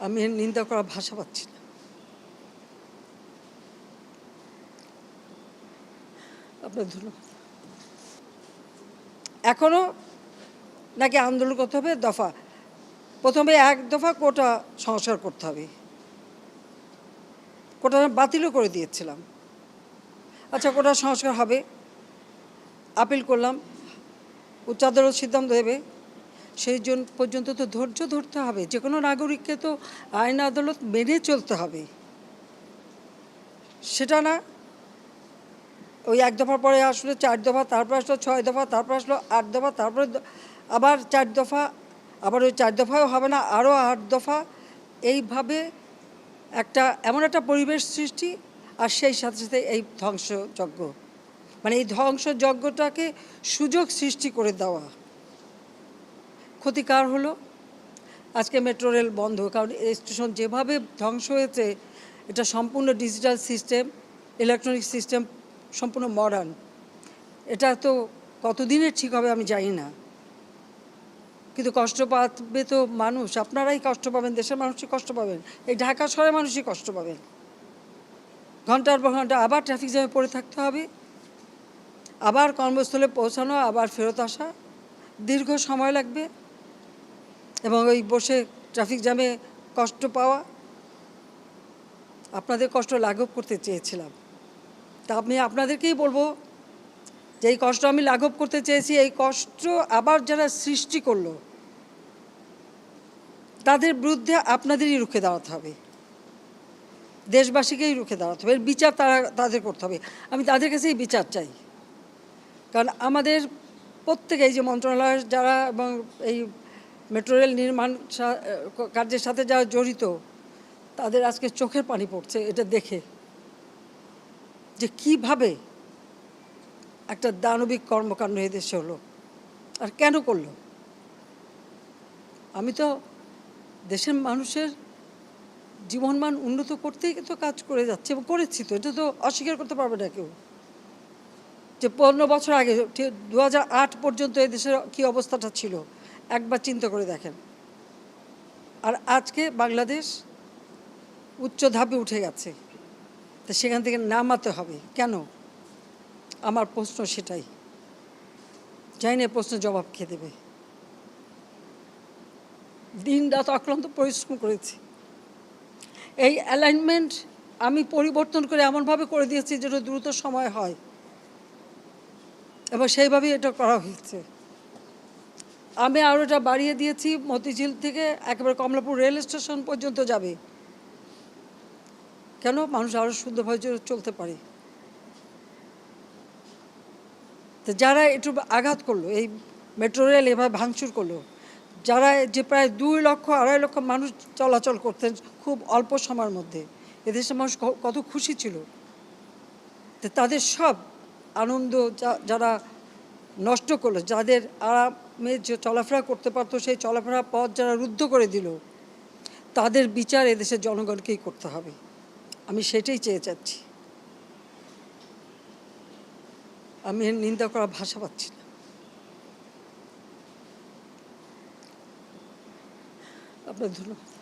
আমি নিন্দা করা ভাষা পাচ্ছি না। আপনার ধন্যবাদ। এখনও নাকি আন্দোলন করতে হবে? দফা। প্রথমে এক দফা কোটা সংস্কার করতে হবে। কোটা বাতিলও করে দিয়েছিলাম। আচ্ছা কোটা সংস্কার হবে। আপিল করলাম। উচ্চ আদালত সিদ্ধান্ত দেবে সেই জন পর্যন্ত তো ধৈর্য ধরতে হবে। যে কোনো নাগরিককে তো আইন আদালত মেনে চলতে হবে। সেটা না, ওই এক দফার পরে আসলো, চার দফা, তারপর আসলো ছয় দফা, তারপর আসলো আট দফা, তারপরে আবার চার দফা, আবার ওই চার দফাও হবে না, আরও আট দফা। এইভাবে একটা, এমন একটা পরিবেশ সৃষ্টি, আর সেই সাথে সাথে এই ধ্বংসযজ্ঞ। মানে এই ধ্বংসযজ্ঞটাকে সুযোগ সৃষ্টি করে দেওয়া। ক্ষতিকার হলো। আজকে মেট্রো রেল বন্ধ, কারণ এই স্টেশন যেভাবে ধ্বংস হয়েছে, এটা সম্পূর্ণ ডিজিটাল সিস্টেম, ইলেকট্রনিক সিস্টেম, সম্পূর্ণ মডার্ন এটা তো কতদিনের ঠিক হবে আমি জানি না। কিন্তু কষ্ট পাবে তো মানুষ, আপনারাই কষ্ট পাবেন, দেশের মানুষই কষ্ট পাবেন, এই ঢাকা শহরের মানুষই কষ্ট পাবেন। ঘণ্টার পর ঘণ্টা আবার ট্রাফিক জ্যামে পড়ে থাকতে হবে, আবার কর্মস্থলে পৌঁছানো, আবার ফেরত আসা, দীর্ঘ সময় লাগবে। এবং ওই বসে ট্রাফিক জ্যামে কষ্ট পাওয়া, আপনাদের কষ্ট লাঘব করতে চেয়েছিলাম। তা আমি আপনাদেরকেই বলব যে এই কষ্ট আমি লাঘব করতে চেয়েছি, এই কষ্ট আবার যারা সৃষ্টি করল, তাদের বিরুদ্ধে আপনাদেরই রুখে দাঁড়াতে হবে। দেশবাসীকেই রুখে দাঁড়াতে হবে। এর বিচার তারা, তাদের করতে হবে। আমি তাদের কাছেই বিচার চাই। কারণ আমাদের প্রত্যেকে এই যে মন্ত্রণালয়ের যারা এবং এই মেট্রো রেল নির্মাণ কার্যের সাথে যারা জড়িত, তাদের আজকে চোখের পানি পড়ছে এটা দেখে। যে কীভাবে একটা দানবিক কর্মকাণ্ড এদেশে হলো, আর কেন করল? আমি তো দেশের মানুষের জীবনমান উন্নত করতেই তো কাজ করে যাচ্ছি এবং করেছি তো, এটা তো অস্বীকার করতে পারবে না কেউ। যে পনেরো বছর আগে দু পর্যন্ত এই দেশের কী অবস্থাটা ছিল? একবার চিন্তা করে দেখেন। আর আজকে বাংলাদেশ উচ্চ ধাপে উঠে গেছে। তো সেখান থেকে নামাতে হবে। কেন? আমার প্রশ্ন সেটাই। জানি না এ প্রশ্নের জবাব খেয়ে দেবে? দিন রাত অক্লান্ত পরিশ্রম করেছি। এই অ্যালাইনমেন্ট আমি পরিবর্তন করে এমনভাবে করে দিয়েছি যেটা দ্রুত সময় হয়। এবং সেইভাবেই এটা করা হয়েছে। আমি আরও এটা বাড়িয়ে দিয়েছি, মতিঝিল থেকে একেবারে কমলাপুর রেল স্টেশন পর্যন্ত যাবে। কেন? মানুষ আরও সুন্দরভাবে চলতে পারে। তো যারা একটু আঘাত করল, এই মেট্রো রেল এভাবে ভাঙচুর করল, যারা যে প্রায় দুই লক্ষ, আড়াই লক্ষ মানুষ চলাচল করতেন খুব অল্প সময়ের মধ্যে, এদেশের মানুষ কত খুশি ছিল। তাদের সব আনন্দ যারা নষ্ট করল। যাদের আরামে যে চলাফেরা করতে পারতো, সেই চলাফেরা পথ যারা রুদ্ধ করে দিল, তাদের বিচার এদেশের জনগণকেই করতে হবে। আমি সেটাই চেয়ে যাচ্ছি। আমি নিন্দা করার ভাষা পাচ্ছি না। আপনার ধন্যবাদ।